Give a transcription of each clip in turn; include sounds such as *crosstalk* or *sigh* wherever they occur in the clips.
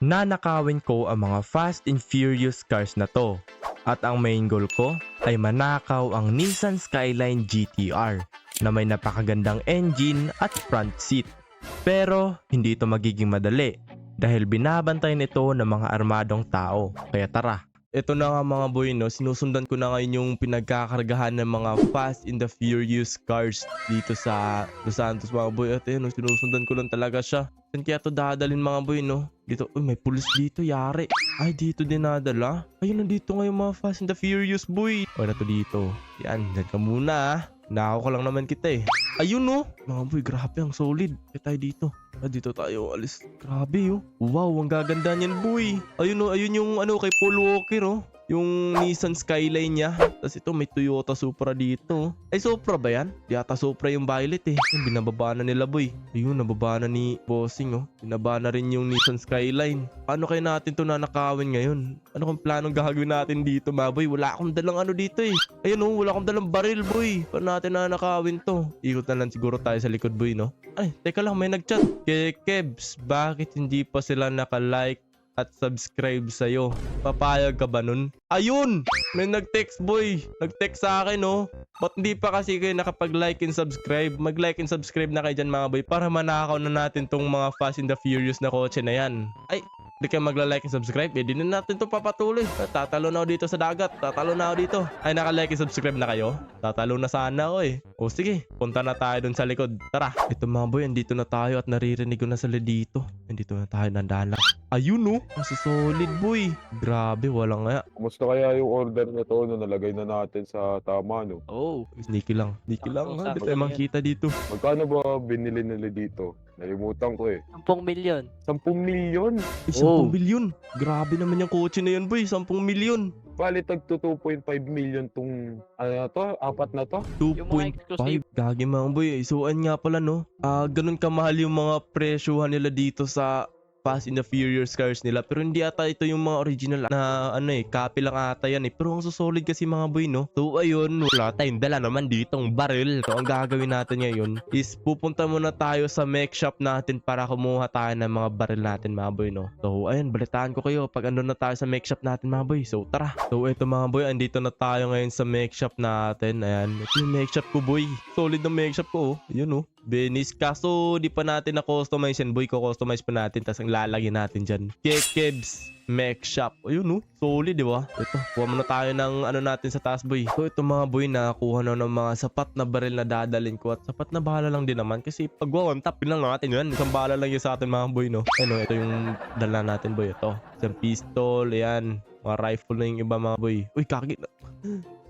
nanakawin ko ang mga Fast and Furious cars na to. At ang main goal ko ay manakaw ang Nissan Skyline GTR na may napakagandang engine at front seat. Pero hindi ito magiging madali dahil binabantay nito ng mga armadong tao. Kaya tara, ito na nga mga boy, no? sinusundan ko na ngayon yung pinagkakargahan ng mga Fast and the Furious cars dito sa Los Santos mga boy. At yun, no, sinusundan ko lang talaga siya. Saan kaya ito dadalhin mga boy, no? Dito, uy, may pulis dito, yari. Ay, dito din nadala. Ayun, nandito ngayon mga Fast and the Furious boy. O, na to dito. Yan, dyan ka muna ah. Nako ko lang naman kita eh. Ayun no. Mga boy, grabe ang solid. Kaya tayo dito. Ah, dito tayo alis. Grabe oh. Wow, ang gaganda niyan boy. Ayun oh, ayun yung ano kay Paul Walker oh. Yung Nissan Skyline niya. Tapos ito may Toyota Supra dito. Ay Supra ba yan? Di ata Supra yung violet eh. Yung binababa na nila boy. Ayun, nababa na ni Bossing oh. Binaba na rin yung Nissan Skyline. Paano kaya natin to nanakawin ngayon? Ano kung planong gagawin natin dito mga boy? Wala akong dalang ano dito eh. Ayun oh, wala akong dalang baril boy. Paano natin nanakawin to? Ikot na lang siguro tayo sa likod boy no? Ay, teka lang, may nagchat. Kay Kebs, bakit hindi pa sila naka-like at subscribe sa'yo? Papayag ka ba nun? Ayun! May nag-text boy. Nag-text sa akin oh. Ba't hindi pa kasi kayo nakapag-like and subscribe? Mag-like and subscribe na kayo dyan mga boy para manakaw na natin tong mga Fast and the Furious na kotse na yan. Ay, hindi kayo magla-like and subscribe, eh na natin to papatuloy. Tatalo na ako dito sa dagat. Tatalo na ako dito. Ay, naka-like and subscribe na kayo? Tatalo na sana ako eh. O sige, punta na tayo dun sa likod. Tara. Ito mga boy, andito na tayo at naririnig ko na sila dito. Andito na tayo, nandala. Ayun no, ang solid boy. Grabe, walang nga. Kumusta kaya yung order na to na nalagay na natin sa tama, no? Oh, Sneaky lang. Sneaky lang ha. Hindi Sakto, sakto tayo yan. makita dito. Magkano ba binili nila dito? Nalimutan ko eh. 10 milyon. 10 milyon! Ay, 10 Oh. milyon. Grabe naman yung kotse na yun boy. 10 milyon. Bali, tag 2.5 million tong, ano na to, apat na to. Yung mga 2.5. exclusive. Gagi mga boy. Isuan nga pala no. Ah, ganun kamahal yung mga presyuhan nila dito sa Fast and the Furious cars nila. Pero hindi ata ito yung mga original na ano eh, copy lang ata yan eh. Pero ang susolid kasi mga boy no. So ayun, wala tayong dala naman ditong baril. So ang gagawin natin ngayon is pupunta muna tayo sa mech shop natin para kumuha tayo ng mga baril natin mga boy no. So ayun, balitaan ko kayo pag andun na tayo sa mech shop natin mga boy. So tara. So ito mga boy, andito na tayo ngayon sa mech shop natin. Ayan, ito yung mech shop ko boy. Solid na mech shop ko oh. Yun oh. Benis. Kaso di pa natin na-customize yan boy. Ko-customize pa natin tapos ang lalagyan natin dyan. Kekebs Mech Shop. Ayun oh. Solid di ba? Ito. Kuha muna tayo ng ano natin sa taas boy. So ito mga boy nakakuha na ng mga sapat na baril na dadalin ko. At sapat na bahala lang din naman. Kasi pag one tap lang natin yun. Isang bahala lang yun sa atin mga boy no. Ano ito yung dala natin boy. Ito. Isang pistol. Ayan. Mga rifle na yung iba mga boy. Uy kaki.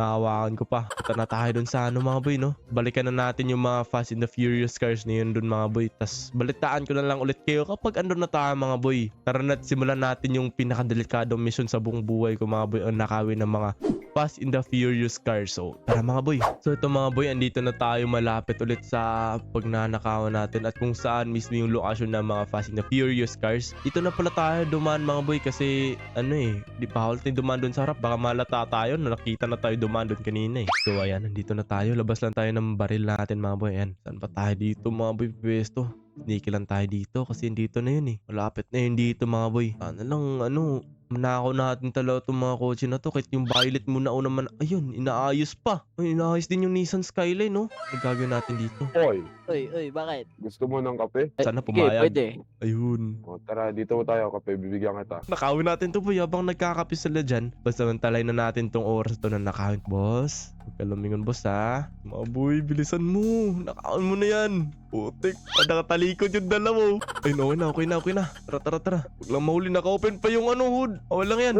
Nakawakan ko pa. Punta na tayo dun sa ano mga boy no. Balikan na natin yung mga Fast and the Furious cars na yun dun mga boy. Tas balitaan ko na lang ulit kayo kapag andun na tayo mga boy. Tara na't simulan natin yung pinakadelikadong mission sa buong buhay ko mga boy. Ang nakawin ng mga Fast and the Furious cars. So tara mga boy. So ito mga boy, andito na tayo malapit ulit sa pagnanakawan natin at kung saan mismo yung lokasyon ng mga Fast and the Furious cars. Dito na pala tayo dumaan mga boy kasi ano eh, di bawal tayong dumaan dun sa harap. Baka malata tayo na nakita na tayo dumaan dun kanina eh. So ayan, nandito na tayo. Labas lang tayo ng baril natin mga boy. Ayan, saan pa tayo dito mga boy pwesto? Sneaky lang tayo dito kasi dito na yun eh. Malapit na yun dito mga boy. Ano lang, ano, manakaw natin talaga itong mga kotse na to. Kahit yung violet muna una man, ayun, inaayos pa. Ay, inaayos din yung Nissan Skyline, no? Ano gagawin natin dito? Hoy, Uy, uy, bakit? gusto mo ng kape? Eh, Sana pumayag. pwede. Ayun. O, tara, dito tayo kape, bibigyan kita. Nakawin natin to boy habang nagkakape sila dyan. Basta mantalay na natin tong oras to na nakawin. Boss, huwag ka lumingon boss ha. Mga boy, bilisan mo. Nakawin mo na yan. Putik, padakatalikod yung dalawa. Ay, no, okay na, okay na, okay na. Tara, tara, tara. Huwag lang mahuli, naka-open pa yung ano, hood. Okay lang yan.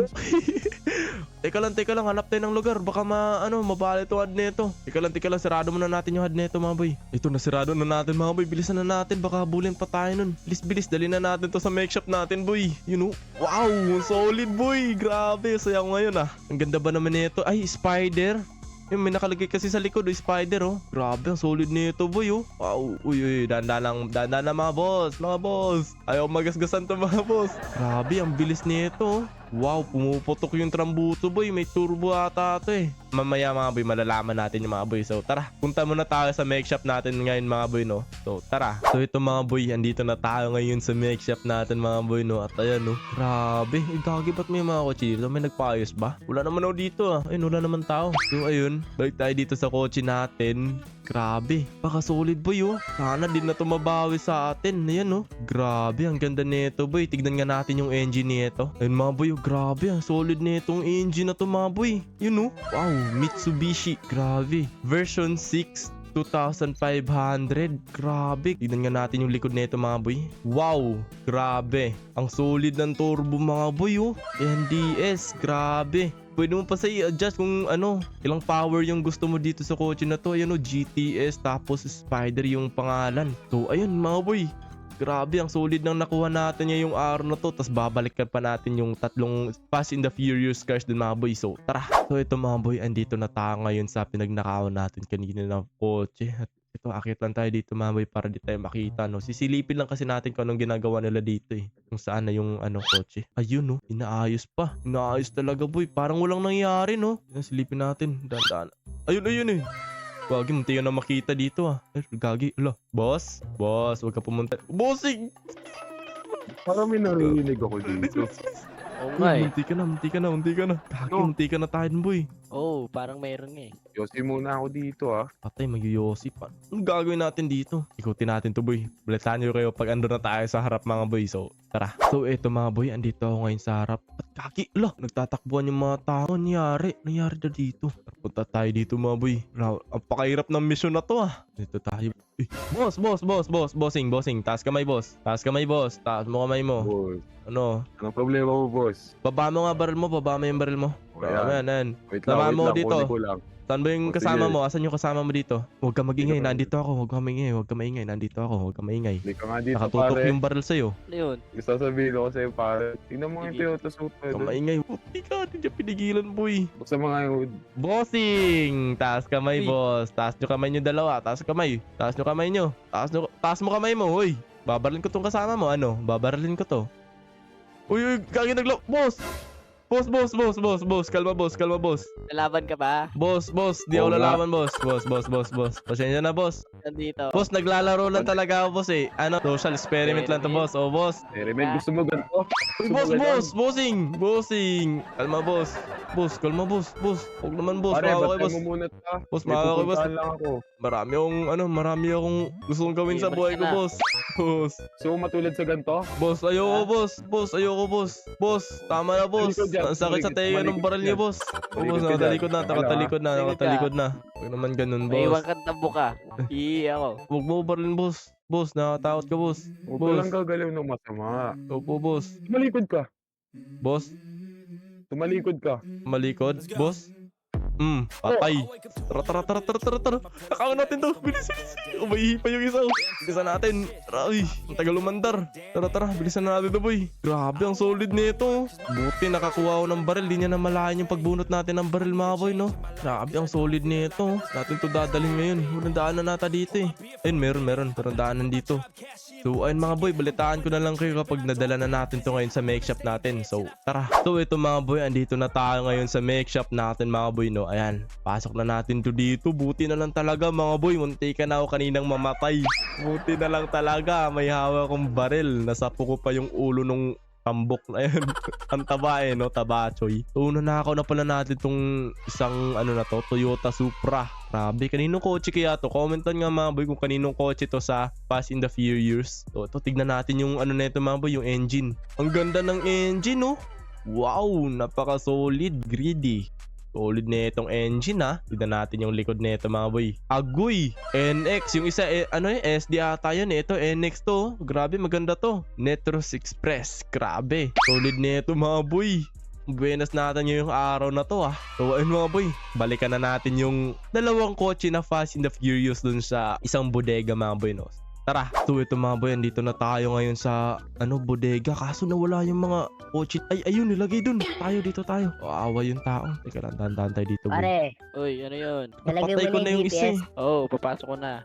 *laughs* teka lang, teka lang, hanap tayo ng lugar. Baka ma, ano, mabali itong had neto. Teka lang, teka lang, sirado muna natin yung had neto, mga boy. Ito, nasirado na natin, mga boy. Bilisan na natin, baka bulin pa tayo nun. Bilis, bilis, dali na natin to sa make natin, boy. You know? Wow, solid, boy. Grabe, saya ko ngayon, ah. Ang ganda ba naman nito? Ay, spider. Yung may nakalagay kasi sa likod, oh, spider, oh. Grabe, ang solid nito, boy, oh. Wow, uy, uy, danda lang, danda na mga boss, mga boss. Ayaw magasgasan to, mga boss. Grabe, ang bilis nito, oh. Wow, pumuputok yung trambuto boy. May turbo ata to eh. Mamaya mga boy, malalaman natin yung mga boy. So tara, punta muna tayo sa make shop natin ngayon mga boy no. So tara. So ito mga boy, andito na tayo ngayon sa make shop natin mga boy no. At ayan no, grabe. Gagi ba't may mga kotse dito? May nagpaayos ba? Wala naman ako dito ah. Ayun, wala naman tao. So ayun, balik tayo dito sa kotse natin. Grabe, baka solid boy oh. Sana din na tumabawi sa atin. Ayan oh. Grabe, ang ganda nito boy. Tignan nga natin yung engine nito. Ayun mga boy, oh, grabe. Ang solid nitong engine na to mga boy. Yun oh. Wow, Mitsubishi. Grabe. Version 6 2,500. Grabe. Tignan nga natin yung likod nito mga boy. Wow. Grabe. Ang solid ng turbo mga boy oh. NDS. Grabe. Pwede mo pa sa i-adjust kung ano, ilang power yung gusto mo dito sa kotse na to. Ayan o, GTS tapos Spider yung pangalan. So ayun mga boy. Grabe, ang solid nang nakuha natin niya yung araw na to. Tapos babalikan pa natin yung tatlong Fast in the Furious cars din mga boy. So tara. So ito mga boy, andito na tayo ngayon sa pinagnakawan natin kanina ng kotse. At ito, akit lang tayo dito mga boy para di tayo makita. No? Sisilipin lang kasi natin kung anong ginagawa nila dito eh. Kung saan na yung ano kotse. Ayun no, inaayos pa. Inaayos talaga boy. Parang walang nangyari no. Silipin natin. Dandaan. Ayun, ayun eh. Gagi, munti ka na makita dito ah. Eh, gagi, ala. Boss? Boss, wag ka pumunta. Bossing! Parang may narinig ako dito. *laughs* Oo nga eh. munti ka na, munti ka na, munti ka na. Gagi, No. munti ka na tayo boy. Oo, parang meron nga eh. Yosi muna ako dito ah. Patay, magyoyosi pa. Anong gagawin natin dito? Ikutin natin to, boy. Balitaan nyo kayo pag ando na tayo sa harap, mga boy. So, tara. So, eto mga boy, andito ako ngayon sa harap. At kaki, ala, nagtatakbuhan yung mga tao. Nangyari, nangyari na dito. Punta tayo dito, mga boy. Ang pakahirap ng mission na to, ah. Dito tayo. Eh, boss, boss, boss, boss, bossing, bossing. Taas kamay, boss. Taas kamay, boss. Taas mo kamay mo. Boss. Ano? Anong problema mo, boss? Baba mo nga baril mo, baba mo yung baril mo. Mo yan. Wait lang, Sama wait mo lang. dito. kunin ko lang. Saan ba yung O, kasama sige. mo? Asan yung kasama mo dito? Huwag ka magingay, Dito ka. nandito ako. Huwag ka maingay, huwag ka maingay. Nandito ako, huwag ka maingay. Hindi ka nga dito, Nakatutok pare. yung baril sa'yo. Ano yun? Gusto sabihin ko sa'yo, pare. Tingnan mo yung Sige. Toyota Supra. Huwag ka maingay. Hindi ka, hindi ka pinigilan, boy. Buksan mo nga yung hood. Bossing! Taas kamay, Uy. boss. Taas nyo kamay nyo dalawa. Taas kamay. Taas nyo kamay nyo. Taas, nyo, taas mo kamay mo, uy. Babaralin ko tong kasama mo. Ano? Babaralin ko to. Uy, uy, kagi naglo... Boss! Boss, boss, boss, boss, boss. Kalma, boss, kalma, boss. Lalaban ka ba? Boss, boss, di ako lalaban, boss. Boss, boss, boss, boss. Pasensya na, boss. Nandito. Boss, naglalaro lang talaga ako, boss eh. Ano, social experiment lang to, boss. Oh, boss. Remen, gusto mo ganito? Uy, boss, boss, bossing, bossing. Kalma, boss. Boss, kalma, boss. Boss, huwag naman, boss. Pare, Maawa kayo, bantay boss. mo muna ta. Boss, May maawa kayo, boss. pupuntahan lang ako. Marami akong, ano, marami akong gustong gawin Sige, sa buhay ko, ka na. boss. Boss, So, matulad sa ganito? boss, ayoko, Ah? boss. Boss, ayoko, boss. Boss, tama na, boss. Talikod yan, Ang sakit sa talikod, tenga ng talikod baril niyo, yan. boss. Oh, boss, Talikod ka nakatalikod na, dyan. Nakatalikod na, Talikod ka. nakatalikod na. Huwag naman ganun, May iwan boss. kang tambo ka. Ii ako. Huwag mo barilin, boss. Boss, nakatakot ka, boss. Huwag ka Boss. lang gagalaw ng masama. Opo, boss. Tumalikod ka. Boss, Tumalikod ka. malikod. Boss? Hmm, patay. Tara, tara, tara, tara, tara, tara. Nakaon natin to. Bilis, bilis. Umahihi pa yung isa. oh. Bilisan natin. Tara, uy. Ang tagal umandar. Tara, tara. Bilisan na natin to, boy. Grabe, ang solid nito. Buti nakakuha ako ng baril. Di niya na malayan yung pagbunot natin ng baril, mga boy, no? Grabe, ang solid nito. Natin to dadalhin ngayon. Walang daanan nata dito, eh. Ayun, meron, meron. Pero daanan dito. So ayun mga boy, balitaan ko na lang kayo kapag nadala na natin to ngayon sa make shop natin. So tara. So ito mga boy, andito na tayo ngayon sa make shop natin mga boy no. Ayan, pasok na natin to dito. Buti na lang talaga mga boy, munti ka na ako kaninang mamatay. Buti na lang talaga, may hawak akong baril. Nasapo ko pa yung ulo nung tambok na yun. *laughs* Ang taba eh, no? Tabachoy. So, nanakaw na pala natin tong isang, ano na to, Toyota Supra. Grabe, kaninong kotse kaya to? Commentan nga mga boy kung kaninong kotse to sa Fast in the Furious. So, ito, tignan natin yung ano na ito mga boy, yung engine. Ang ganda ng engine, no? Wow, napaka-solid, greedy. Solid na itong engine ha. Tignan natin yung likod na ito mga boy. Agoy! NX. Yung isa, eh, ano eh, SD ata yun eh. Ito, NX to. Grabe, maganda to. Netros Express. Grabe. Solid na ito mga boy. Buenas natin yung araw na to ah. So ayun mga boy, balikan na natin yung dalawang kotse na Fast and the Furious dun sa isang bodega mga boy no. Tara. So ito mga boy, andito na tayo ngayon sa ano bodega. Kaso nawala yung mga kotse. Ay, ayun, nilagay dun. Tayo dito tayo. Awa yung tao. Teka lang, dahan-dahan tayo dito boy. Pare, Uy, ano yun? nalagay Napatay mo ko na na yung yung isa eh. Oh, papasok ko na.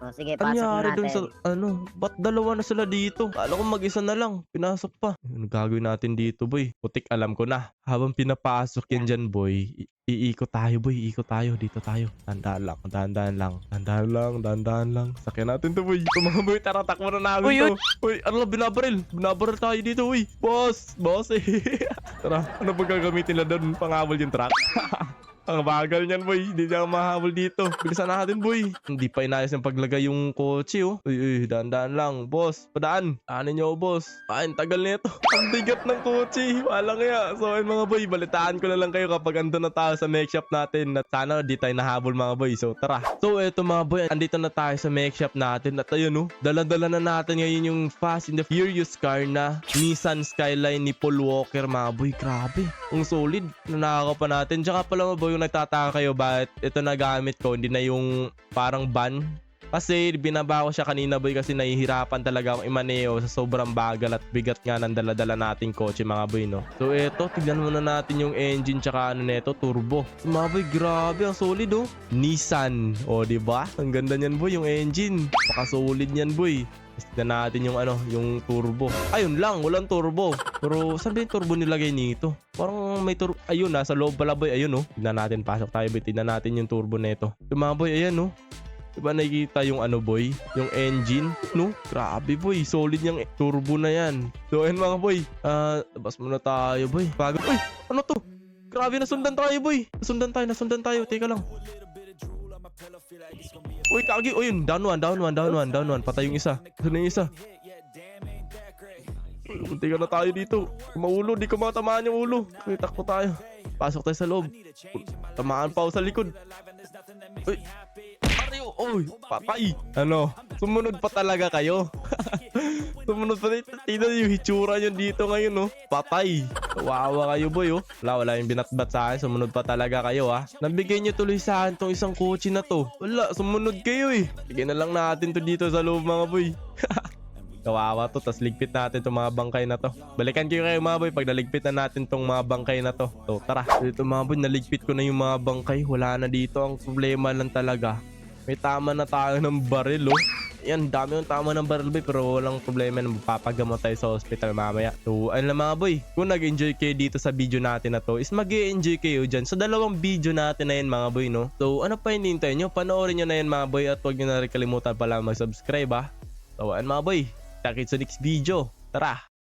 O, sige, pasok Anyari natin. dun sa ano, ba't dalawa na sila dito? Kala ko mag-isa na lang, pinasok pa. Ano gagawin natin dito boy? Putik alam ko na. Habang pinapasok yan dyan boy, i- iikot tayo boy, iikot tayo, dito tayo. Tandaan lang, tandaan lang, tandaan lang, tandaan lang. Sakyan natin to boy. Ito mga boy, tara takbo na namin Uy, to. Uy, ano lang, binabaril. Binabaril tayo dito, uy. Boss, boss eh. *laughs* tara, ano ba gagamitin na doon? Panghabol yung truck? *laughs* Ang bagal niyan, boy. Hindi niya mahabol dito. Bilisan natin, boy. Hindi pa inayos yung paglagay yung kotse, oh. Uy, uy, daan-daan lang. Boss, padaan. Ano niyo, boss? Ay, ang tagal nito. ang bigat ng kotse. Wala kaya. So, ayun, mga boy, balitaan ko na lang kayo kapag andun na tayo sa make shop natin. At sana di tayo nahabol, mga boy. So, tara. So, eto, mga boy. Andito na tayo sa make shop natin. At ayun, oh. Dala-dala na natin ngayon yung Fast and the Furious car na Nissan Skyline ni Paul Walker, mga boy. Grabe. Ang solid. Nanakaw pa natin. Tsaka pala, mga boy, yung nagtataka kayo bakit ito nagamit ko, hindi na yung parang van. Kasi binaba ko siya kanina boy kasi nahihirapan talaga akong imaneo sa sobrang bagal at bigat nga ng daladala nating kotse mga boy no. So eto, tignan muna natin yung engine tsaka ano neto, turbo. So, mga boy, grabe ang solid oh. Nissan, o di ba? Ang ganda niyan boy yung engine. Paka-solid niyan boy. Tignan natin yung ano, yung turbo. Ayun lang, walang turbo. Pero saan ba yung turbo nilagay nito? Parang may turbo. Ayun, nasa loob pala boy. Ayun oh. Tignan natin, pasok tayo boy. Tignan natin yung turbo nito. Yung mga boy, ayan oh. Diba nakikita yung ano boy? Yung engine? No? Grabe boy. Solid yung turbo na yan. So ayun mga boy. Ah, labas muna tayo boy. Bago. Uy! Ano to? Grabe nasundan tayo boy. Nasundan tayo, nasundan tayo. Teka lang. Uy, kagi. Uy. Down one, down one, down one, down one. Patay yung isa. Na yung isa. Munti ka na tayo dito. Maulo, di ko matamaan yung ulo. Uy, takbo tayo. Pasok tayo sa loob. Tamaan pa ako sa likod. Uy, Uy, patay. Ano, sumunod pa talaga kayo. *laughs* sumunod pa dito. Tingnan yung hitsura nyo dito ngayon, no. Patay. Wawa kayo, boy, oh. Wala, wala yung binatbat sa akin. Sumunod pa talaga kayo, ha. Nabigay nyo tuloy sa akin tong isang kotse na to. Wala, sumunod kayo, eh. Bigyan na lang natin to dito sa loob, mga boy. *laughs* Kawawa to, tas ligpit natin tong mga bangkay na to. Balikan kayo kayo mga boy pag naligpit na natin tong mga bangkay na to. So tara, dito mga boy, naligpit ko na yung mga bangkay. Wala na dito. Ang problema lang talaga. May tama na tayo ng baril oh. Yan, dami yung tama ng baril boy pero walang problema na mapapagamot tayo sa hospital mamaya. So, ayun lang mga boy. Kung nag-enjoy kayo dito sa video natin na to, is mag enjoy kayo dyan sa dalawang video natin na yan mga boy, no? So, ano pa hinihintay nyo? Panoorin nyo na yan mga boy at huwag nyo na rin kalimutan pala mag-subscribe ha. So, ayun mga boy. Takit sa next video. Tara!